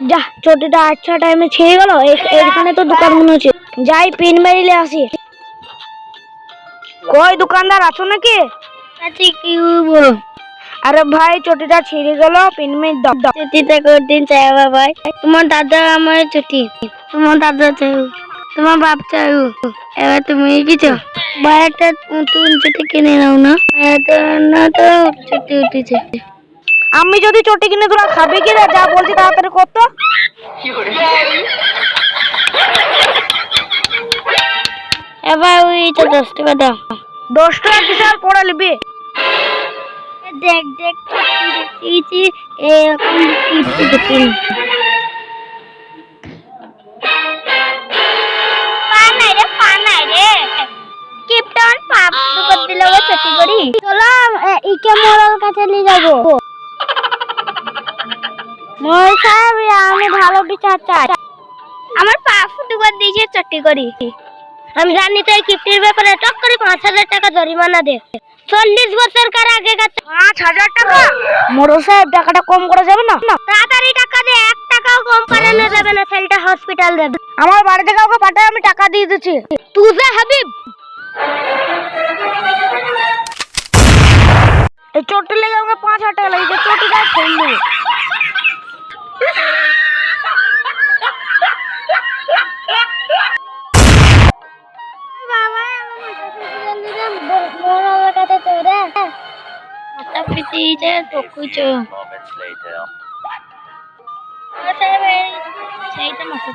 যা চটিটা আচ্ছা টাইমে ছেড়ে গেল এখানে তো দোকান মনে হচ্ছে। যাই পিন মেরিলে আসি। কই দোকানদার আছো নাকি? আচ্ছা কি বলো আরে ভাই চটিটা ছিঁড়ে গেল পিন মেরে দাও। ছুটিটা কোনদিন চাই ভাই? তোমার দাদা আমার ছুটি তোমার দাদা চাই তোমার বাপ চাই এবার তুমি কি চাও? ভাই একটা নতুন ছুটি কিনে নাও না? এত না তো ছুটি উঠেছে। আমি যদি চটি কিনে তোরা খাবে কি যা বলছি তাড়াতাড়ি করতো এবার ওই তো দশ টাকা দাও। দশ টাকা কিসের পড়ে নিবি? দেখ দেখ দেখতেছি এরকম টিপতে দেখি পানাই রে পানাই রে। কিপটান পাপ দুকত দিলে ও ছুটি করি। চলো ইকে মোড়ল কাছে নিয়ে যাব। সাহেব আমি ভালো বিচার চাই। আমার পাপ দুকত দিয়েছে ছুটি করি। আমি জানি তো এই কিপ্টির ব্যাপারে টক করে পাঁচ হাজার টাকা জরিমানা দে। চল্লিশ বছর কার আগে গেছে? পাঁচ হাজার টাকা? মোড়ল সাহেব টাকাটা কম করা যাবে না? তাড়াতাড়ি টাকা দে এক টাকাও কম পাঠানো যাবে না ছেলেটা হসপিটাল যাবে। আমার বাড়িতে কাউকে পাঠায় আমি টাকা দিয়ে দিচ্ছি। তুই যে হাবিব। এই চোটটি লেগে আমাকে পাঁচ হাজার টাকা লেগেছে চোটিটা ফেল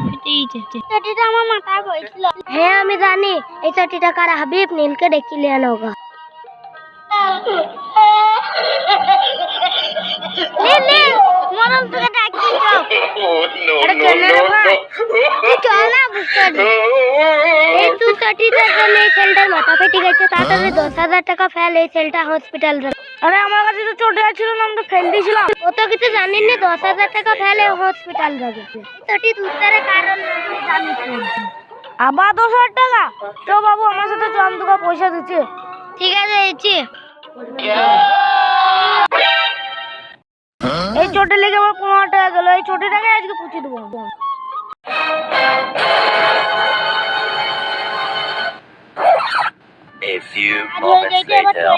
পিটিছে চটিটা আমার মাথায় পড়েছিল হ্যাঁ আমি জানি এই চটিটা কার হাবিব নীলকে ডেকে লিয়ে আনোগা নীল নীল মরম তোকে ডাকছি চল Oh no আরে no কেন রে no ভাই? তুই চল না বুঝতে পারবি এই জন্য ছেলেটার মাথা ফেটে গেছে তাড়াতাড়ি দশ হাজার টাকা ফেল এই ছেলেটা হসপিটাল আরে আমার কাছে তো চোটে ছিল না আমি তো ফেল দিয়েছিলাম। ও তো কিছু জানিনি দশ হাজার টাকা ফেলে হসপিটাল যাবে চটি দুসরে কারণ আবার দশ হাজার টাকা? তো বাবু আমার সাথে চল আমি পয়সা দিচ্ছি। ঠিক আছে এই চোটে লেগে আমার পনেরো টাকা গেল এই চোটিটাকে আজকে পুঁছে দেবো। few moments later.